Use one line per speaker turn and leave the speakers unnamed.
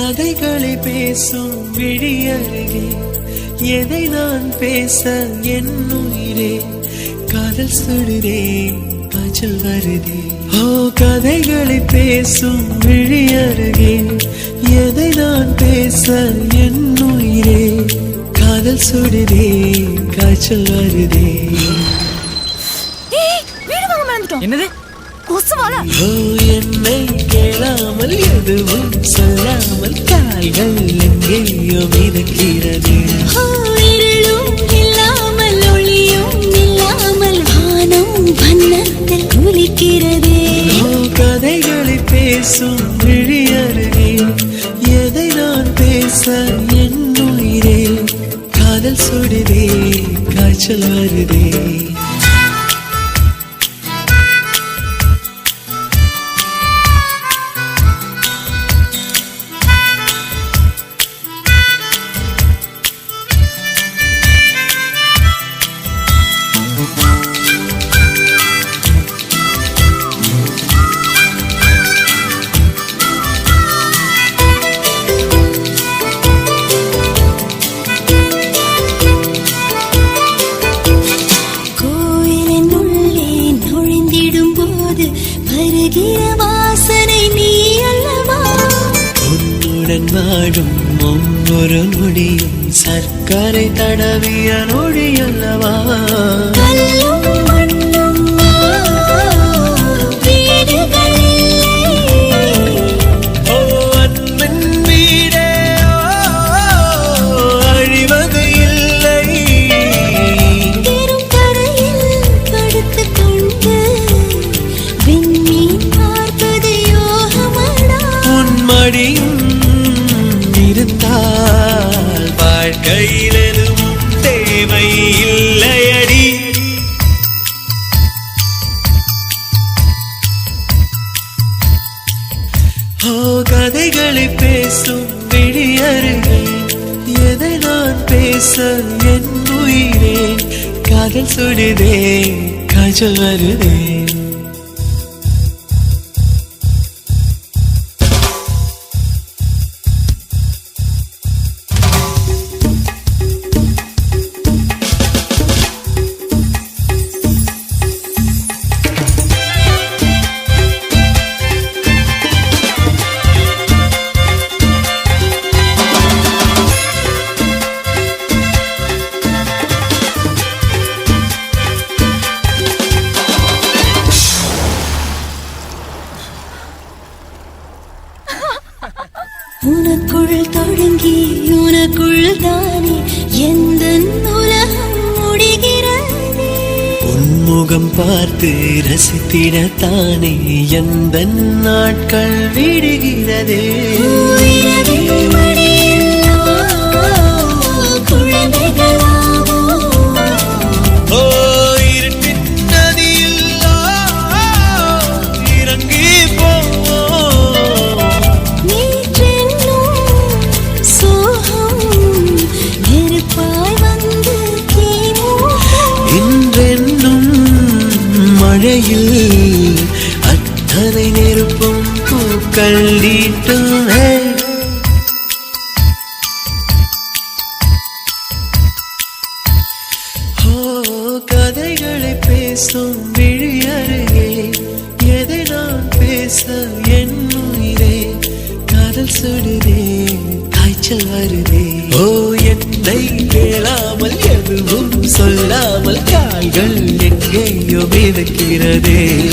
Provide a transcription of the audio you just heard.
கதைகளை பேசும் விழியருகே எதை நான் பேச என் உயிரே காதல் சுடுதே காய்ச்சல் வருதே. ஓ கதைகளை பேசும் விழியருகே எதை நான் பேச என் உயிரே காதல் சுடுதே காய்ச்சல் வருதே.
என்னது?
கொசுவால
என்னை கேளாமல் எதுவும் சொல்லாமல் கால்கள் எங்கேயோ மிதக்கிறது.
இருளும் இல்லாமல் ஒளியும் இல்லாமல் வானம் வண்ணத்தில் குளிக்கிறதே.
கதைகளை பேசும் விழியருகே எதை நான் பேச என் உயிரே காதல் சுடுதே காய்ச்சல் வருதே. உன்னுடன் வாழும் ஒவ்வொரு நொடியும் சர்க்கரை தடவிய நொடி கதைகளை பேசும் விழியருகே எதை நான் பேச என் உயிரே? காதல் சுடுதே காய்ச்சல் வருதே.
உனக்குள் தொடங்கி உனக்குள் தானே. எந்த உலகம் முடிகிறதே?
உன்முகம் பார்த்து ரசித்திடத்தானே எந்த நாட்கள் விடுகிறதே? அத்தனை நெருப்பும் கதைகளை பேசும் விழியருகே. எதை நான் பேச என் உயிரே? கடல் சுடுதே காய்ச்சல் வருதே. ஓ என்னை கேளாமல் எதுவும் சொல்லாமல் கால்கள் எங்கேயோ மிதக்கிறதே.